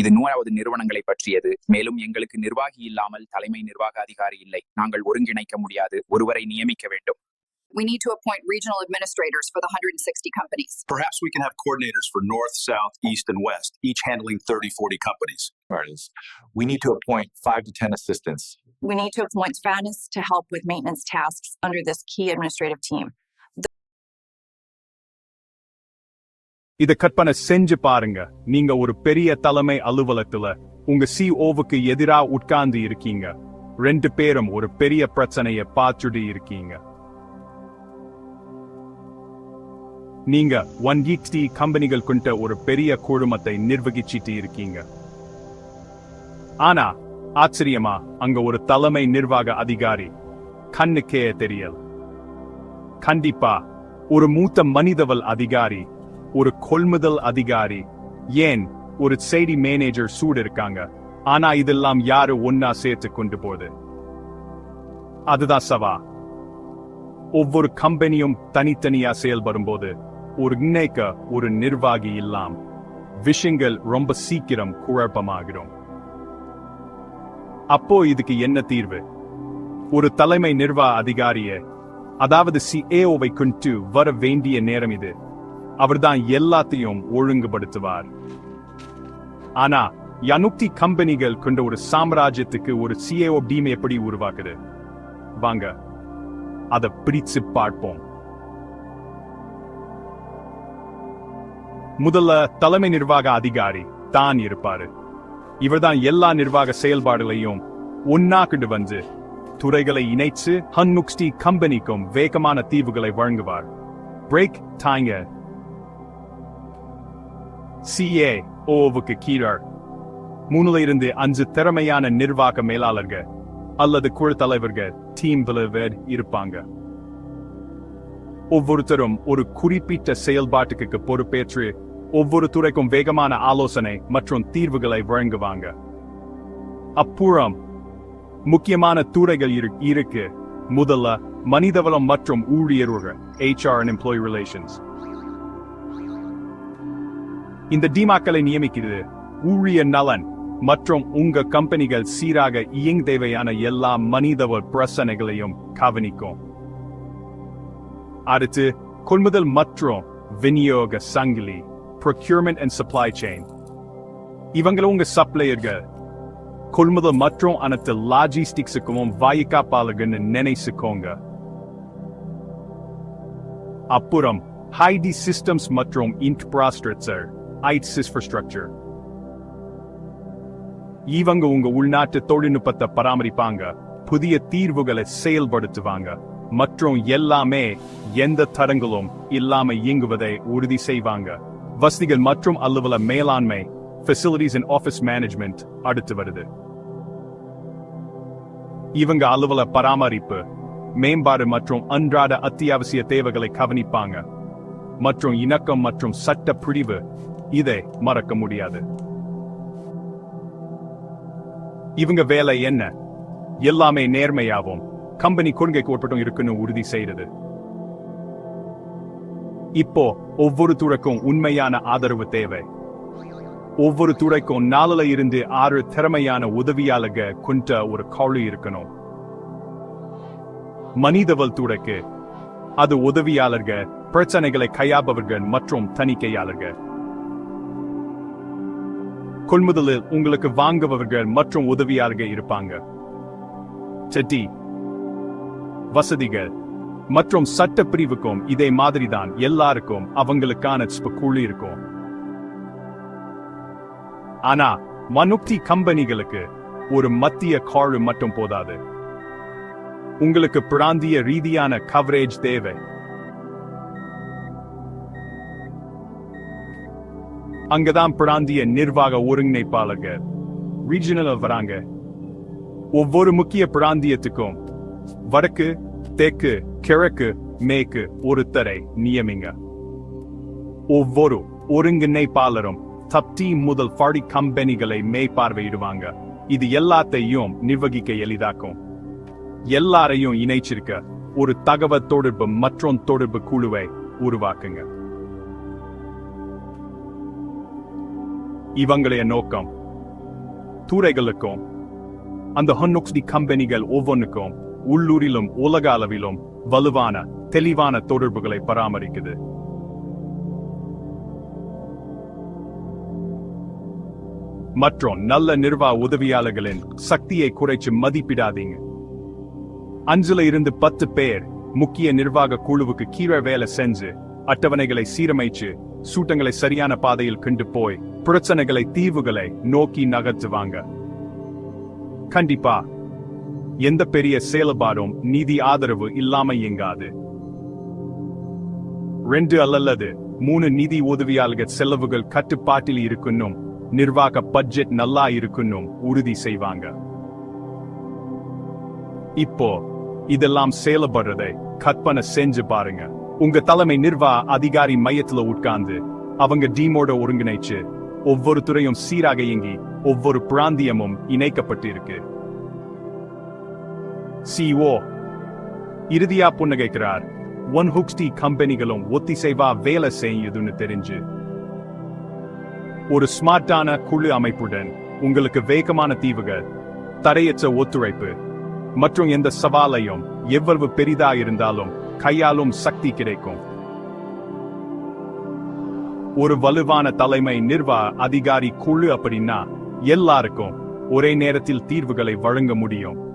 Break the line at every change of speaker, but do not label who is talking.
இது நூறாவது நிறுவனங்களை பற்றியது மேலும் எங்களுக்கு நிர்வாகி இல்லாமல் தலைமை நிர்வாக அதிகாரி இல்லை நாங்கள் ஒருங்கிணைக்க முடியாது ஒருவரை நியமிக்க வேண்டும்
We need to appoint regional administrators for the 160 companies.
Perhaps we can have coordinators for North, South, East, and West, each handling 30, 40 companies.
Artists. We need to appoint five to 10 assistants.
We need to appoint Fadness to help with maintenance tasks under this key administrative team.
இத கற்பனை செஞ்சு பாருங்க. நீங்க ஒரு பெரிய தலைமை அலுவலகத்துல உங்க சிஓவுக்கு எதிரா உட்கார்ந்து இருக்கீங்க. ரெண்டு பேரும் ஒரு பெரிய பிரச்சனைய பார்த்துட்டு இருக்கீங்க. நீங்க ஒன் டி கம்பெனிகள் கொண்ட ஒரு பெரிய குழுமத்தை நிர்வகிச்சிட்டு இருக்கீங்க. ஆனா ஆச்சரியமா அங்க ஒரு தலைமை நிர்வாக அதிகாரி கண்ணுக்கே தெரியல். கண்டிப்பா ஒரு மூத்த மனிதவல் அதிகாரி ஒரு கொள்முதல் அதிகாரி. ஏன்? ஒரு செய்தி மேனேஜர் சூடு இருக்காங்க ஆனா இதெல்லாம் யாரு ஒன்னா சேர்த்து கொண்டு போகுது? அதுதான் சவா. ஒவ்வொரு கம்பெனியும் தனித்தனியா செயல்படும் போது ஒரு இணைக்க ஒரு நிர்வாகி இல்லாம். விஷயங்கள் ரொம்ப சீக்கிரம் குழப்பமாகிறோம் அப்போ இதுக்கு என்ன தீர்வு? ஒரு தலைமை நிர்வாக அதிகாரிய அதாவது சிஏஓவை கொண்டு வர வேண்டிய நேரம் இது. அவர்தான் எல்லாத்தையும் ஒழுங்குபடுத்துவார். ஆனா யனுக்தி கம்பெனிகள் கொண்ட ஒரு சாம்ராஜ்யத்துக்கு ஒரு சிஏஓ டீம் எப்படி உருவாக்குது? வாங்க அதை பிடிச்சு பார்ப்போம். முதல்ல தலைமை நிர்வாக அதிகாரி தான் இருப்பாரு. இவர்தான் எல்லா நிர்வாக செயல்பாடுகளையும் ஒன்னா வந்து துறைகளை இணைச்சு ஹன்முக்ஸ்டி கம்பெனிக்கும் வேகமான தீவுகளை வழங்குவார். பிரேக் தாங்க சிஏ ஓவுக்கு கீழார். மூணுல இருந்து அஞ்சு திறமையான நிர்வாக மேலாளர்கள் அல்லது குழு தலைவர்கள் டீம் தலைவர் இருப்பாங்க. ஒவ்வொருத்தரும் ஒரு குறிப்பிட்ட செயல்பாட்டுக்கு பொறுப்பேற்று ஒவ்வொரு துறைக்கும் வேகமான ஆலோசனை மற்றும் தீர்வுகளை வழங்குவாங்க. அப்புறம் முக்கியமான துறைகள் இருக்கு. முதல்ல மனிதவளம் மற்றும் ஊழியர்கள் ஹெச்ஆர் அண்ட் எம்ப்ளாயி ரிலேஷன்ஸ் இந்த டிமாக்களை நியமிக்கிறது. ஊழிய நலன் மற்றும் உங்க கம்பெனிகள் சீராக இயங்க தேவையான எல்லா மனிதவ பிரச்சனைகளையும் கவனிக்கும். அடுத்து கொள்முதல் மற்றும் விநியோக சங்கிலி procurement and supply chain. இவங்கள உங்க சப்ளையர்கள் கொள்முதல் மற்றும் அனைத்து லாஜிஸ்டிக்ஸுக்கும் வாய்க்காப்பாளர்கள்னு நினைச்சுக்கோங்க. அப்புறம் ஹைடி சிஸ்டம்ஸ் மற்றும் இன்ஃப்ராஸ்ட்ரக்சர் ஐட்ஸ் இன்ஃப்ராஸ்ட்ரக்சர் இவங்க உங்க உள்நாட்டு தொழில்நுட்பத்தை பராமரிப்பாங்க. புதிய தீர்வுகளை செயல்படுத்துவாங்க. மற்றும் எல்லாமே எந்த தடங்களும் இல்லாம இயங்குவதை உறுதி செய்வாங்க. வசதிகள் மற்றும் அலுவல மேலாண்மை ஃபெசிலிட்டிஸ் அண்ட் ஆஃபீஸ் மேனேஜ்மெண்ட் அடுத்து வருது. இவங்க அலுவல பராமரிப்பு மேம்பாடு மற்றும் அன்றாட அத்தியாவசிய தேவைகளை கவனிப்பாங்க. மற்றும் இணக்கம் மற்றும் சட்ட பிரிவு இதை மறக்க முடியாது. இவங்க வேலை என்ன? எல்லாமே நேர்மையாவும் கம்பெனி கொள்கைக்கு உட்பட்டும் இருக்குன்னு உறுதி செய்யறது இப்போ ஒவ்வொரு துறைக்கும் உண்மையான ஆதரவு தேவை. ஒவ்வொரு துறைக்கும் நாலுல இருந்து ஆறு திறமையான உதவியாளக கொண்ட ஒரு காழி இருக்கணும். மனிதவல் துறைக்கு அது உதவியாளர்கள் பிரச்சனைகளை கையாபவர்கள் மற்றும் தணிக்கையாளர்கள். கொள்முதலில் உங்களுக்கு வாங்குபவர்கள் மற்றும் உதவியாளர்கள் இருப்பாங்க. செட்டி. வசதிகள். மற்றும் சட்ட பிரிவுக்கும் இதே மாதிரிதான் எல்லாருக்கும் அவங்களுக்கான குழு இருக்கும். ஆனா மனுக்தி கம்பெனிகளுக்கு ஒரு மத்திய காழு மட்டும் போதாது. உங்களுக்கு பிராந்திய ரீதியான கவரேஜ் தேவை. அங்கதான் பிராந்திய நிர்வாக ஒருங்கிணைப்பாளர்கள் ரீஜனல் வராங்க. ஒவ்வொரு முக்கிய பிராந்தியத்துக்கும் வடக்கு தெற்கு கிழக்கு மேற்கு ஒருத்தரை நியமிங்க. ஒவ்வொரு ஒருங்கிணைப்பாளரும் தப்தி முதல் ஃபாடி கம்பெனிகளை மேய்பார்வையிடுவாங்க இது எல்லாத்தையும் நிர்வகிக்க எளிதாக்கும். எல்லாரையும் இணைச்சிருக்க ஒரு தகவல் தொடர்பு மற்றும் தொடர்பு குழுவை உருவாக்குங்க. இவங்களுடைய நோக்கம். துறைகளுக்கும் அந்த ஹொன்னொக்ஸ்டி கம்பெனிகள் ஒவ்வொன்றுக்கும் உள்ளூரிலும் உலக அளவிலும் வலுவான தெளிவான தொடர்புகளை பராமரிக்குது. மற்றும் நல்ல நிர்வாக உதவியாளர்களின் சக்தியை குறைச்சு மதிப்பிடாதீங்க. அஞ்சுல இருந்து பத்து பேர் முக்கிய நிர்வாக குழுவுக்கு கீழே வேலை செஞ்சு அட்டவணைகளை சீரமைச்சு சூட்டங்களை சரியான பாதையில் கொண்டு போய் பிரச்சனைகளை தீவுகளை நோக்கி நகர்த்துவாங்க. கண்டிப்பா எந்த பெரிய செயல்பாடும் நிதி ஆதரவு இல்லாம இயங்காது. ரெண்டு அல்லது மூணு நிதி உதவியாளர்கள் செலவுகள் கட்டுப்பாட்டில் இருக்கணும் நிர்வாக பட்ஜெட் நல்லா இருக்கணும் உறுதி செய்வாங்க. இப்போ இதெல்லாம் செயல்படுறதை கற்பனை செஞ்சு பாருங்க. உங்க தலைமை நிர்வா அதிகாரி மையத்துல உட்கார்ந்து அவங்க டீமோட ஒருங்கிணைச்சு ஒவ்வொரு துறையும் சீராக இயங்கி ஒவ்வொரு பிராந்தியமும் இணைக்கப்பட்டிருக்கு. சிஓ இறுதியா புன்னகைக்கிறார். ஒன் ஹுக்ஸ்டி கம்பெனிகளும் ஒத்திசைவா வேலை செய்யுதுன்னு தெரிஞ்சு. ஒரு ஸ்மார்ட்டான குழு அமைப்புடன் உங்களுக்கு வேகமான தீவுகள் தடையற்ற ஒத்துழைப்பு மற்றும் எந்த சவாலையும் எவ்வளவு பெரிதா இருந்தாலும் கையாளும் சக்தி கிடைக்கும். ஒரு வலுவான தலைமை நிர்வாக அதிகாரி குழு அப்படின்னா எல்லாருக்கும் ஒரே நேரத்தில் தீர்வுகளை வழங்க முடியும்.